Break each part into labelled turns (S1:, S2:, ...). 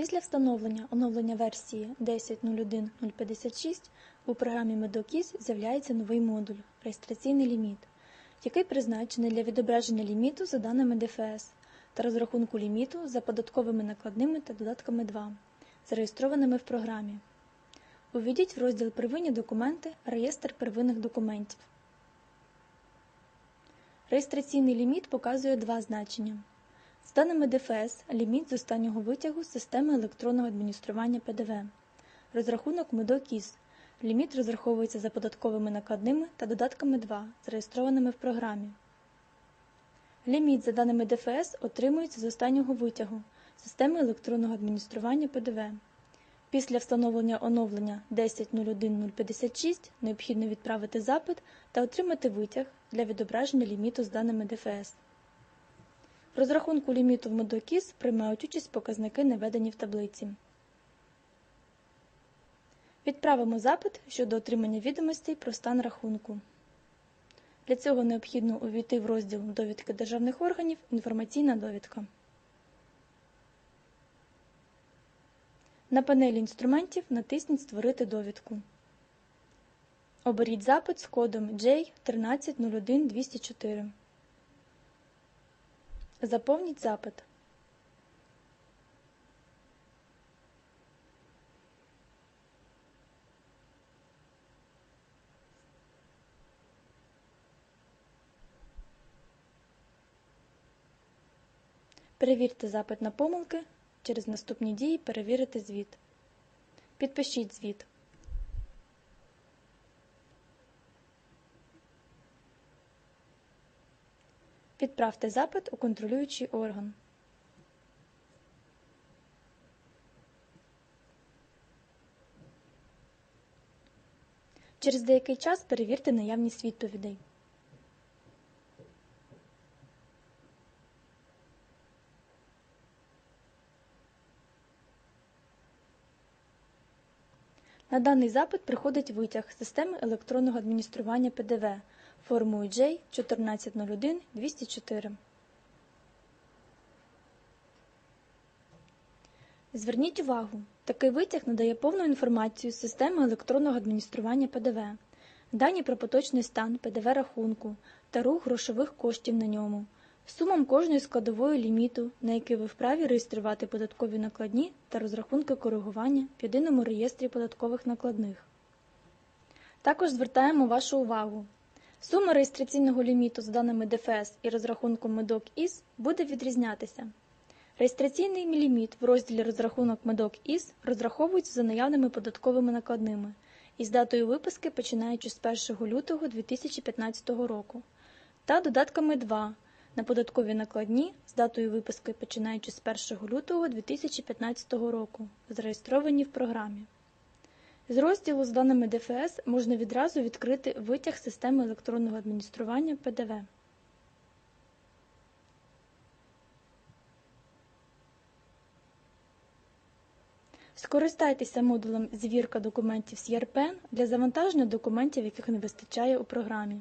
S1: Після встановлення оновлення версії 10.01.056 у програмі MedoKiss з'являється новий модуль реєстраційний ліміт, який призначений для відображення ліміту за даними ДФС та розрахунку ліміту за податковими накладними та додатками 2, зареєстрованими в програмі. Увійдіть в розділ Первинні документи Реєстр первинних документів. Реєстраційний ліміт показує два значення. З даними ДФС, ліміт з останнього витягу системи електронного адміністрування ПДВ. Розрахунок МЕДОКІС. Ліміт розраховується за податковими накладними та додатками 2, зареєстрованими в програмі. Ліміт за даними ДФС отримується з останнього витягу системи електронного адміністрування ПДВ. Після встановлення оновлення 10.01.056 необхідно відправити запит та отримати витяг для відображення ліміту з даними ДФС. В розрахунку ліміту в Модокіс приймають участь показники, наведені в таблиці. Відправимо запит щодо отримання відомостей про стан рахунку. Для цього необхідно увійти в розділ Довідки державних органів Інформаційна довідка. На панелі інструментів натисніть Створити довідку. Оберіть запит з кодом J1301204. Заповніть запит. Перевірте запит на помилки. Через наступні дії перевірити звіт. Підпишіть звіт. Відправте запит у контролюючий орган. Через деякий час перевірте наявність відповідей. На даний запит приходить витяг системи електронного адміністрування ПДВ формою J 1401 204. Зверніть увагу, такий витяг надає повну інформацію з системи електронного адміністрування ПДВ, дані про поточний стан ПДВ рахунку та рух грошових коштів на ньому, сумам кожної складової ліміту, на який ви вправі реєструвати податкові накладні та розрахунки коригування в єдиному реєстрі податкових накладних. Також звертаємо вашу увагу. Сума реєстраційного ліміту з даними ДФС і розрахунком медок ІС буде відрізнятися. Реєстраційний ліміт в розділі розрахунок медок ІС розраховується за наявними податковими накладними із датою виписки починаючи з 1 лютого 2015 року та додатками 2 на податкові накладні з датою виписки починаючи з 1 лютого 2015 року, зареєстровані в програмі. З розділу з даними ДФС можна відразу відкрити витяг системи електронного адміністрування ПДВ. Скористайтеся модулем Звірка документів CRPN для завантаження документів, яких не вистачає у програмі.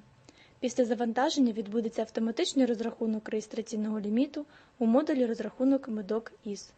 S1: Після завантаження відбудеться автоматичний розрахунок реєстраційного ліміту у модулі розрахунок MEDOC IS.